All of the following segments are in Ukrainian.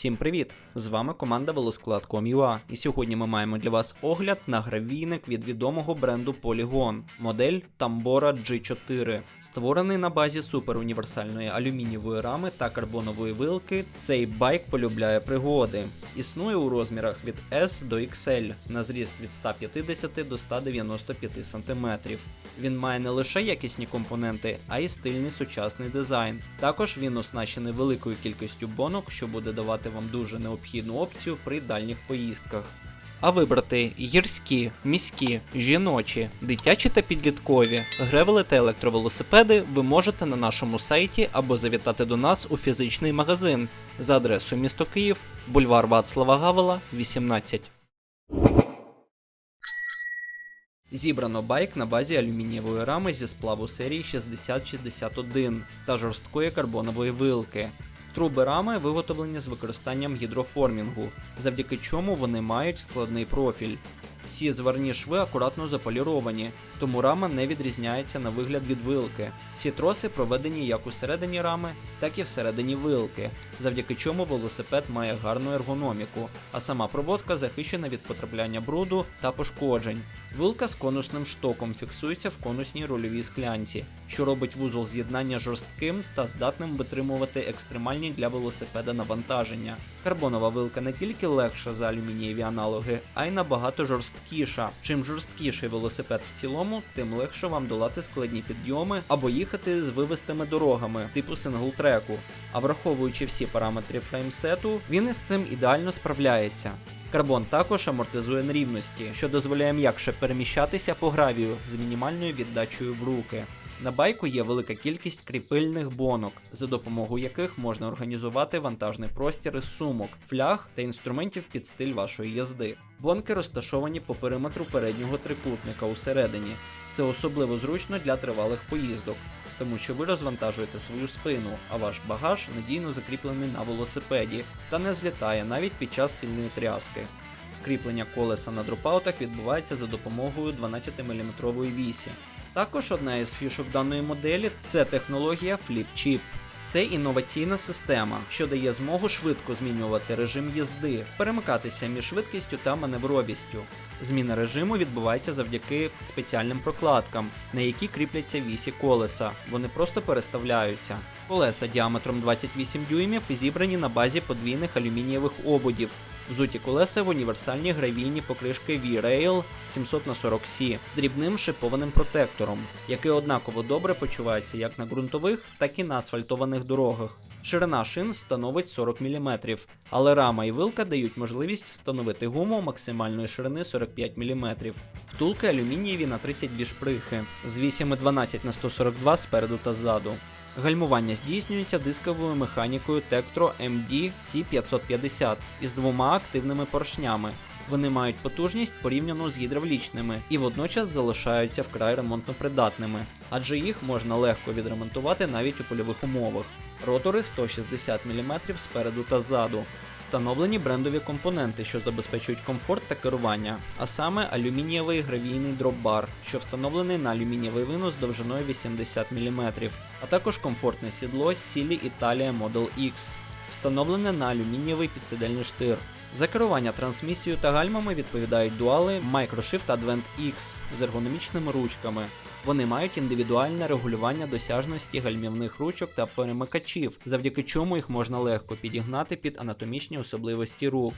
Всім привіт! З вами команда Велосклад.com.ua і сьогодні ми маємо для вас огляд на гравійник від відомого бренду Polygon, модель Tambora G4. Створений на базі суперуніверсальної алюмінієвої рами та карбонової вилки, цей байк полюбляє пригоди. Існує у розмірах від S до XL на зріст від 150 до 195 см. Він має не лише якісні компоненти, а й стильний сучасний дизайн. Також він оснащений великою кількістю бонок, що буде давати вам дуже необхідну опцію при дальніх поїздках. А вибрати гірські, міські, жіночі, дитячі та підліткові, гревели та електровелосипеди ви можете на нашому сайті або завітати до нас у фізичний магазин за адресою місто Київ, бульвар Вацлава Гавела, 18. Зібрано байк на базі алюмінієвої рами зі сплаву серії 6061 та жорсткої карбонової вилки. Труби рами виготовлені з використанням гідроформінгу, завдяки чому вони мають складний профіль. Всі зварні шви акуратно заполіровані, тому рама не відрізняється на вигляд від вилки. Всі троси проведені як усередині рами, так і всередині вилки, завдяки чому велосипед має гарну ергономіку, а сама проводка захищена від потрапляння бруду та пошкоджень. Вилка з конусним штоком фіксується в конусній рульовій склянці, що робить вузол з'єднання жорстким та здатним витримувати екстремальні для велосипеда навантаження. Карбонова вилка не тільки легша за алюмінієві аналоги, а й набагато жорсткіша. Чим жорсткіший велосипед в цілому, тим легше вам долати складні підйоми або їхати з вивистими дорогами, типу синглтреку. А враховуючи всі параметри фреймсету, він із цим ідеально справляється. Карбон також амортизує нерівності, що дозволяє м'якше переміщатися по гравію з мінімальною віддачею в руки. На байку є велика кількість кріпильних бонок, за допомогою яких можна організувати вантажний простір із сумок, фляг та інструментів під стиль вашої їзди. Бонки розташовані по периметру переднього трикутника усередині. Це особливо зручно для тривалих поїздок, тому що ви розвантажуєте свою спину, а ваш багаж надійно закріплений на велосипеді та не злітає навіть під час сильної тряски. Кріплення колеса на дропаутах відбувається за допомогою 12-мм вісі. Також одна із фішок даної моделі це технологія Flip Chip. Це інноваційна система, що дає змогу швидко змінювати режим їзди, перемикатися між швидкістю та маневровістю. Зміна режиму відбувається завдяки спеціальним прокладкам, на які кріпляться вісі колеса. Вони просто переставляються. Колеса діаметром 28 дюймів зібрані на базі подвійних алюмінієвих ободів. Взуті колеса в універсальні гравійні покришки V-Rail 700х40C з дрібним шипованим протектором, який однаково добре почувається як на ґрунтових, так і на асфальтованих дорогах. Ширина шин становить 40 мм, але рама і вилка дають можливість встановити гуму максимальної ширини 45 мм. Втулки алюмінієві на 32 шприхи з вісями 12 на 142 спереду та ззаду. Гальмування здійснюється дисковою механікою Tektro MD C550 із двома активними поршнями. Вони мають потужність порівняно з гідравлічними і водночас залишаються вкрай ремонтно-придатними, адже їх можна легко відремонтувати навіть у польових умовах. Ротори 160 мм спереду та ззаду. Встановлені брендові компоненти, що забезпечують комфорт та керування, а саме алюмінієвий гравійний дропбар, що встановлений на алюмінієвий винос довжиною 80 мм, а також комфортне сідло Сілі Italia Model X, встановлене на алюмінієвий підсидельний штир. За керування трансмісією та гальмами відповідають дуали Microshift Advent X з ергономічними ручками. Вони мають індивідуальне регулювання досяжності гальмівних ручок та перемикачів, завдяки чому їх можна легко підігнати під анатомічні особливості рук.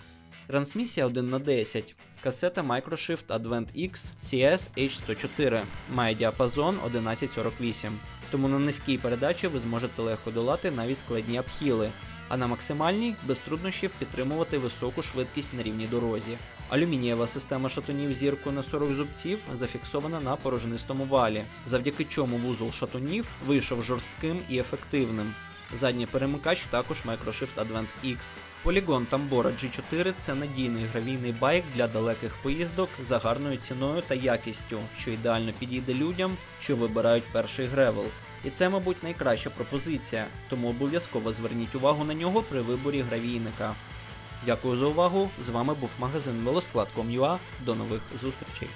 Трансмісія 1 на 10 Касета Microshift Advent X CS H104 має діапазон 1148, тому на низькій передачі ви зможете легко долати навіть складні обхіли, а на максимальній без труднощів підтримувати високу швидкість на рівній дорозі. Алюмінієва система шатунів зірку на 40 зубців зафіксована на порожнистому валі, завдяки чому вузол шатунів вийшов жорстким і ефективним. Задній перемикач також Microshift Advent X. Polygon Tambora G4 це надійний гравійний байк для далеких поїздок за гарною ціною та якістю, що ідеально підійде людям, що вибирають перший гревел. І це, мабуть, найкраща пропозиція, тому обов'язково зверніть увагу на нього при виборі гравійника. Дякую за увагу! З вами був магазин Велосклад.com.ua. До нових зустрічей!